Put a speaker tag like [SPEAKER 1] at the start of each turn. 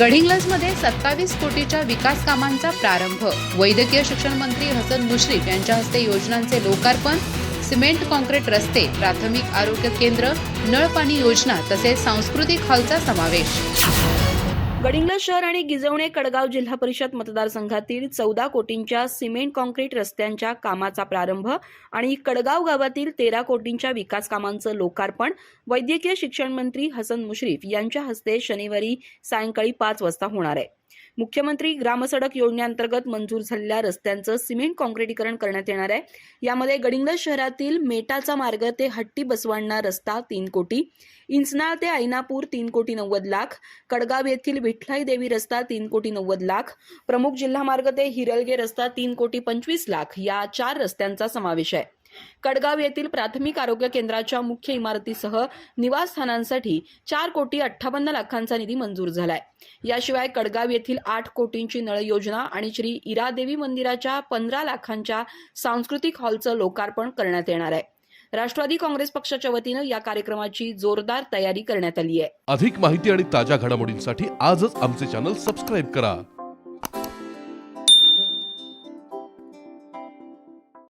[SPEAKER 1] गडिंग्लजमध्ये सत्तावीस कोटीच्या विकास कामांचा प्रारंभ. वैद्यकीय शिक्षण मंत्री हसन मुश्रीफ यांच्या हस्ते योजनांचे लोकार्पण सिमेंट कॉन्क्रीट रस्ते प्राथमिक आरोग्य केंद्र नळ पाणी योजना तसेच सांस्कृतिक हॉलचा समावेश.
[SPEAKER 2] गडिंग्लज शहर आणि गिजवणे कडगाव जिल्हा परिषद मतदारसंघातील चौदा कोटींच्या सिमेंट कॉन्क्रीट रस्त्यांच्या कामाचा प्रारंभ आणि कडगाव गावातील तेरा कोटींच्या विकास कामांचं लोकार्पण वैद्यकीय शिक्षण मंत्री हसन मुश्रीफ यांच्या हस्ते शनिवारी सायंकाळी पाच वाजता होणार आहे. मुख्यमंत्री ग्रामसडक योजनेअंतर्गत मंजूर झालेल्या रस्त्यांचं सिमेंट कॉन्क्रिटीकरण करण्यात येणार आहे. यामध्ये गडिंग्लज शहरातील मेटाचा मार्ग ते हट्टी बसवांना रस्ता तीन कोटी इंचनाळ ते ऐनापूर तीन कोटी नव्वद लाख कडगाव येथील विठ्ठलाई देवी रस्ता तीन कोटी नव्वद लाख प्रमुख जिल्हा मार्ग ते हिरलगे रस्ता तीन कोटी पंचवीस लाख या चार रस्त्यांचा समावेश आहे. कडगाव येथील प्राथमिक आरोग्य केंद्राच्या मुख्य इमारतीसह निवासस्थानांसाठी चार कोटी अठ्ठावन्न लाखांचा निधी मंजूर झालाय. याशिवाय कडगाव येथील आठ कोटींची नळ योजना आणि श्री इरादेवी मंदिराच्या पंधरा लाखांच्या सांस्कृतिक हॉलचं लोकार्पण करण्यात येणार आहे. राष्ट्रवादी काँग्रेस पक्षाच्या वतीनं या कार्यक्रमाची जोरदार तयारी करण्यात आली आहे.
[SPEAKER 3] अधिक माहिती आणि ताज्या घडामोडींसाठी आजच आमचे चॅनल सबस्क्राईब करा.